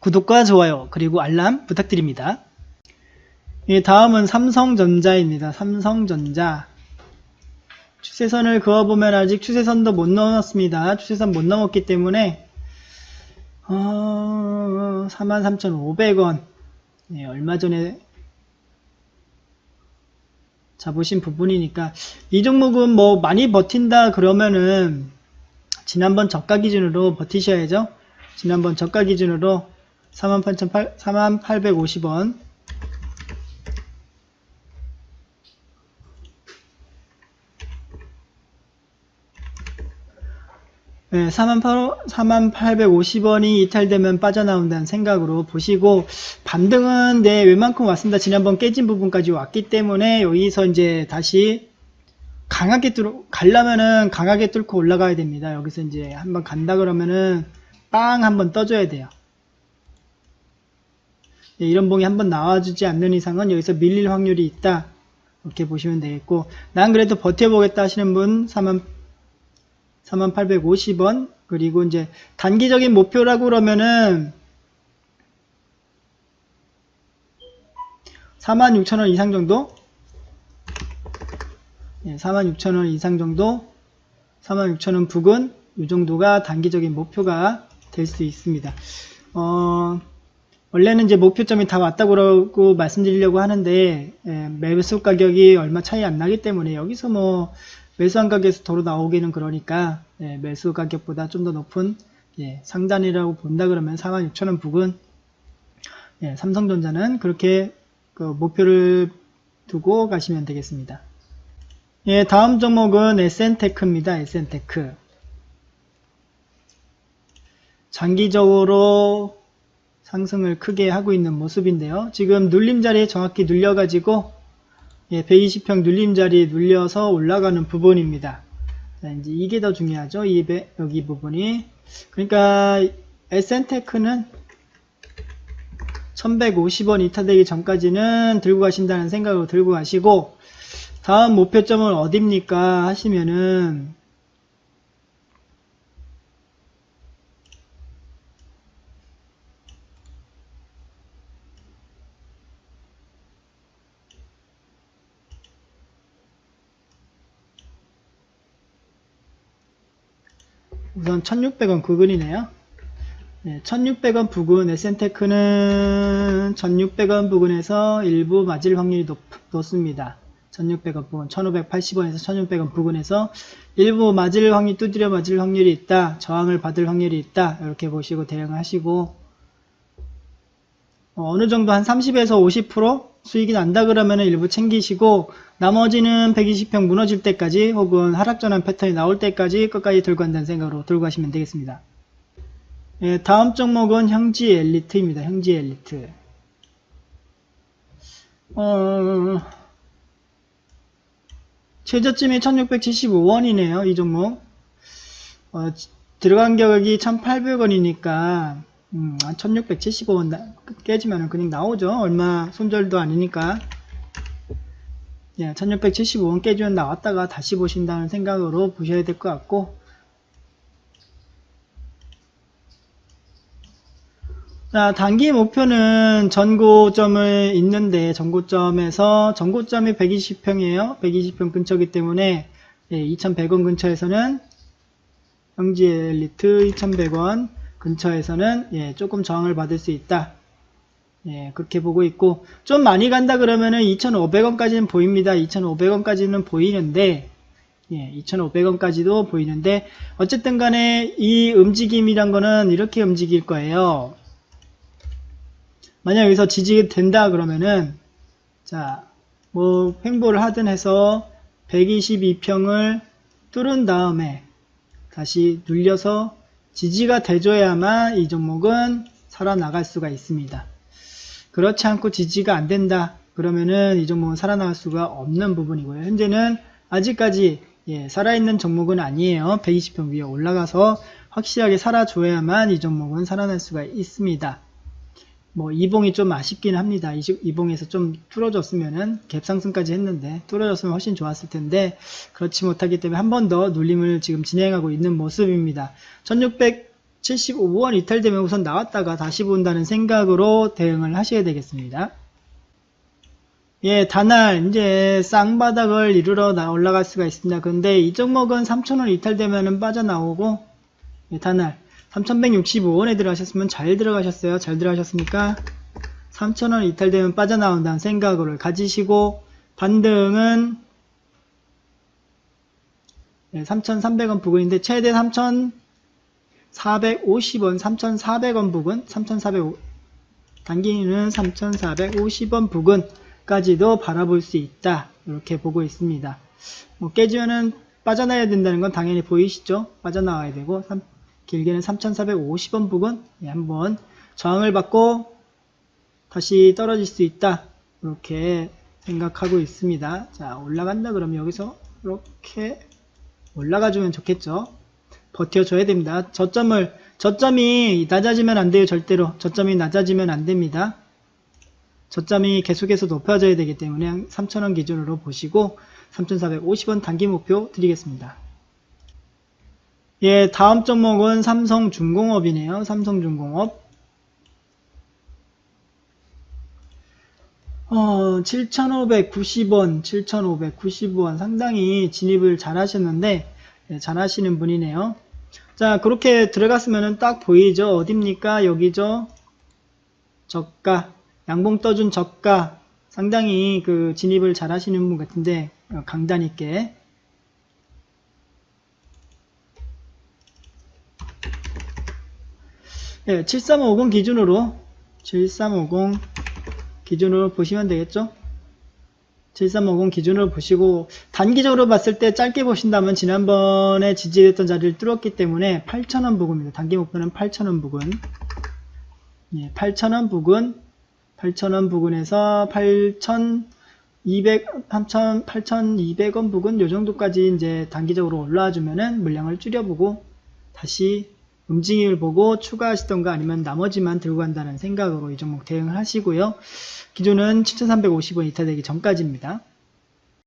구독과 좋아요 그리고 알람 부탁드립니다. 예, 다음은 삼성전자입니다. 삼성전자 추세선을 그어보면 아직 추세선도 못 넘었습니다. 추세선 못 넘었기 때문에 어, 43,500원 예, 얼마 전에 잡으신 부분이니까 이 종목은 뭐 많이 버틴다 그러면은 지난번 저가 기준으로 버티셔야죠. 지난번 저가 기준으로 48,800 4850원 네, 4850원이 이탈되면 빠져나온다는 생각으로 보시고 반등은 네, 웬만큼 왔습니다. 지난번 깨진 부분까지 왔기 때문에 여기서 이제 다시 강하게 뚫 가려면은 강하게 뚫고 올라가야 됩니다. 여기서 이제 한번 간다 그러면은 빵 한번 떠줘야 돼요. 네, 이런 봉이 한번 나와주지 않는 이상은 여기서 밀릴 확률이 있다. 이렇게 보시면 되겠고 난 그래도 버텨보겠다 하시는 분 3만 4850원 그리고 이제 단기적인 목표라고 그러면은 46,000원 이상 정도 예, 46,000원 이상 정도 46,000원 부근 이 정도가 단기적인 목표가 될 수 있습니다. 어, 원래는 이제 목표점이 다 왔다고 말씀드리려고 하는데 예, 매수 가격이 얼마 차이 안 나기 때문에 여기서 뭐 매수한 가격에서 도로 나오기는 그러니까 예, 매수 가격보다 좀 더 높은 예, 상단이라고 본다 그러면 46,000원 부근 예, 삼성전자는 그렇게 그 목표를 두고 가시면 되겠습니다. 예, 다음 종목은 SN테크입니다. SN테크 장기적으로 상승을 크게 하고 있는 모습인데요. 지금 눌림 자리에 정확히 눌려가지고 예, 120평 눌림 자리에 눌려서 올라가는 부분입니다. 자, 이제 이게 더 중요하죠. 이 배- 여기 부분이. 그러니까 SN테크는 1150원 이탈되기 전까지는 들고 가신다는 생각으로 들고 가시고 다음 목표점은 어딥니까 하시면은 우선 1600원 부근이네요. 네, 1600원 부근 에센테크는 1600원 부근에서 일부 맞을 확률이 높, 높습니다. 1600원 부근 1580원에서 1600원 부근에서 일부 맞을 확률 두드려 맞을 확률이 있다. 저항을 받을 확률이 있다. 이렇게 보시고 대응하시고 어, 어느 정도 한 30에서 50% 수익이 난다 그러면 일부 챙기시고 나머지는 120평 무너질 때까지 혹은 하락 전환 패턴이 나올 때까지 끝까지 들고 간다는 생각으로 들고 가시면 되겠습니다. 예, 다음 종목은 형지 엘리트입니다. 형지 엘리트. 어, 최저점이 1675원이네요. 이 종목. 어, 지- 들어간 가격이 1800원이니까 음, 1675원 깨지면 그냥 나오죠. 얼마 손절도 아니니까. 예, 1675원 깨지면 나왔다가 다시 보신다는 생각으로 보셔야 될 것 같고 자, 단기 목표는 전고점을 있는데 전고점에서 전고점이 120평이에요. 120평 근처이기 때문에 예, 2100원 근처에서는 형지 엘리트 2100원 근처에서는 예, 조금 저항을 받을 수 있다. 예, 그렇게 보고 있고 좀 많이 간다 그러면은 2,500원까지는 보입니다. 2,500원까지는 보이는데 예, 2,500원까지도 보이는데 어쨌든 간에 이 움직임이란 거는 이렇게 움직일 거예요. 만약 여기서 지지가 된다 그러면은 자, 뭐 횡보를 하든 해서 122평을 뚫은 다음에 다시 눌려서 지지가 돼줘야만 이 종목은 살아나갈 수가 있습니다. 그렇지 않고 지지가 안 된다. 그러면은 이 종목은 살아나갈 수가 없는 부분이고요. 현재는 아직까지 예, 살아있는 종목은 아니에요. 120평 위에 올라가서 확실하게 살아줘야만 이 종목은 살아날 수가 있습니다. 뭐 이봉이 좀 아쉽긴 합니다. 이, 이봉에서 좀 뚫어졌으면은 갭 상승까지 했는데 뚫어졌으면 훨씬 좋았을 텐데 그렇지 못하기 때문에 한 번 더 눌림을 지금 진행하고 있는 모습입니다. 1600 75원 이탈되면 우선 나왔다가 다시 본다는 생각으로 대응을 하셔야 되겠습니다. 예, 단알 이제 쌍바닥을 이루러 나- 올라갈 수가 있습니다. 근데 이 종목은 3,000원 이탈되면은 빠져나오고 예, 단알 3,165원에 들어가셨으면 잘 들어가셨어요. 잘 들어가셨습니까? 3,000원 이탈되면 빠져나온다는 생각을 가지시고 반등은 네, 3,300원 부근인데 최대 3,450원, 3,400원 부근, 3,450 단기는 3,450원 부근까지도 바라볼 수 있다. 이렇게 보고 있습니다. 뭐 깨지면은 빠져나야 된다는 건 당연히 보이시죠? 빠져나와야 되고 삼- 길게는 3,450원 부근 예, 한번 저항을 받고 다시 떨어질 수 있다. 이렇게 생각하고 있습니다. 자, 올라간다 그러면 여기서 이렇게 올라가 주면 좋겠죠. 버텨줘야 됩니다. 저점을, 저점이 낮아지면 안 돼요. 절대로. 저점이 낮아지면 안 됩니다. 저점이 계속해서 높아져야 되기 때문에 3,000원 기준으로 보시고 3,450원 단기 목표 드리겠습니다. 예, 다음 종목은 삼성중공업이네요. 삼성중공업. 어, 7,590원, 7,590원 상당히 진입을 잘 하셨는데 예, 잘 하시는 분이네요. 자, 그렇게 들어갔으면 딱 보이죠? 어딥니까? 여기죠? 저가, 양봉 떠준 저가 상당히 그 진입을 잘 하시는 분 같은데 어, 강단 있게 예, 7350 기준으로 7350 기준으로 보시면 되겠죠? 7350 기준으로 보시고 단기적으로 봤을 때 짧게 보신다면 지난번에 지지했던 자리를 뚫었기 때문에 8,000원 부근입니다. 단기 목표는 8,000원 부근. 예, 8,000원 부근, 8,000원 부근에서 8,200, 3,000, 8,200원 부근 요 정도까지 이제 단기적으로 올라와 주면은 물량을 줄여보고 다시 움직임을 보고 추가하시던가 아니면 나머지만 들고 간다는 생각으로 이 종목 대응을 하시고요. 기존은 7,350원 이탈되기 전까지입니다.